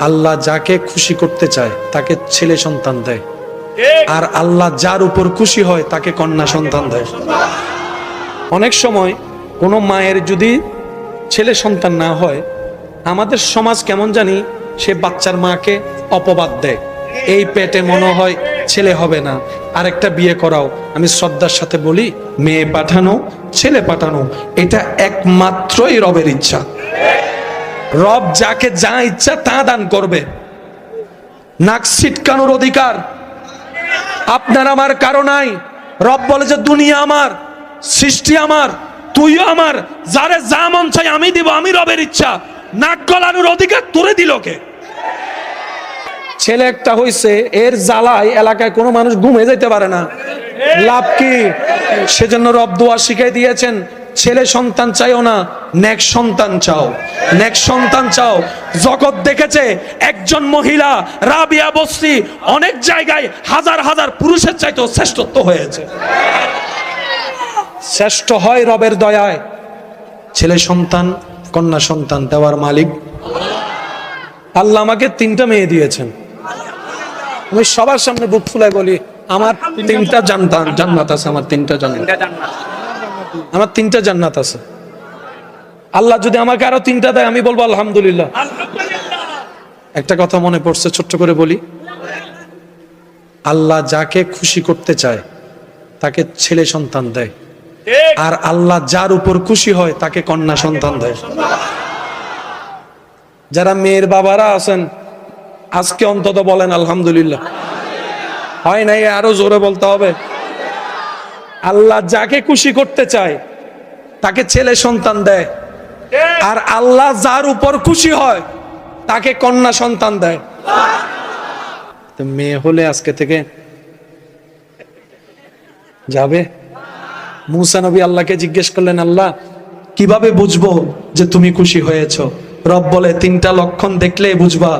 আল্লাহ যাকে খুশি করতে চায়, তাকে ছেলে সন্তান দেয়। আর আল্লাহ যার উপর খুশি হয়, তাকে কন্যা সন্তান দেয়। অনেক সময় কোনো মায়ের যদি ছেলে সন্তান না হয়, আমাদের সমাজ কেমন জানি সে বাচ্চার মাকে অপবাদ দেয়। এই পেটে মনে হয় ছেলে হবে না। আরেকটা বিয়ে করাও। আমি শ্রদ্ধার সাথে বলি, মেয়ে পাঠানো, ছেলে পাঠানো, এটা একমাত্রই রবের ইচ্ছা। রব যাকে যা ইচ্ছা তা দান করবে। নাক ছিটকানোর অধিকার। আপনার আমার কারও নাই। রব বলে যে, দুনিয়া আমার, সৃষ্টি আমার, তুইও আমার। যারে যা মন চাই আমি দিব, আমি রবের ইচ্ছা। নাক গলানোর অধিকার তোরে দিল কে? ছেলে একটা হইছে, এর জ্বালায় এলাকায় কোনো মানুষ ঘুমে যেতে পারে না। লাভ কি? সেজন্য রব দোয়া শিখাই দিয়েছেন ছেলে সন্তান চাইও না, নেক সন্তান চাও। নেক সন্তান চাও। জগৎ দেখেছে একজন মহিলা, রাবিয়া বস্তি, অনেক জায়গায় হাজার হাজার পুরুষের চাইতেও শ্রেষ্ঠত্ব হয়েছে। শ্রেষ্ঠ হয় রবের দয়ায়। ছেলে সন্তান, কন্যা সন্তান দেওয়ার মালিক। আল্লাহ আমাকে তিনটা মেয়ে দিয়েছেন। আমি সবার সামনে বুক ফুলাই বলি, আমার তিনটা জান্নাত জান্নাত আছে, আমার তিনটা জান্নাত। আমার তিনটা জান্নাত আছে। আল্লাহ যদি আমাকে আরও তিনটা দেয় আমি বলব আলহামদুলিল্লাহ। একটা কথা মনে পড়ছে ছোট্ট করে বলি। আল্লাহ যাকে খুশি করতে চায় তাকে ছেলে সন্তান দেয়। আর আল্লাহ যার উপর খুশি হয় তাকে কন্যা সন্তান দেয়। যারা মেয়ের বাবারা আছেন আজকে অন্তত বলেন আলহামদুলিল্লাহ। হয় নাই আরও জোরে বলতে হবে। আল্লাহ যাকে খুশি করতে চায় তাকে ছেলে সন্তান দেয়। আর আল্লাহ যার উপর খুশি হয় তাকে কন্যা সন্তান দেয়। তো মেয়ে হলে আজকে থেকে যাবে? মুসা নবী আল্লাহকে জিজ্ঞেস করলেন আল্লাহ কীভাবে বুঝব যে তুমি খুশি হয়েছো? রব বলে তিনটা লক্ষণ দেখলে বুঝবা।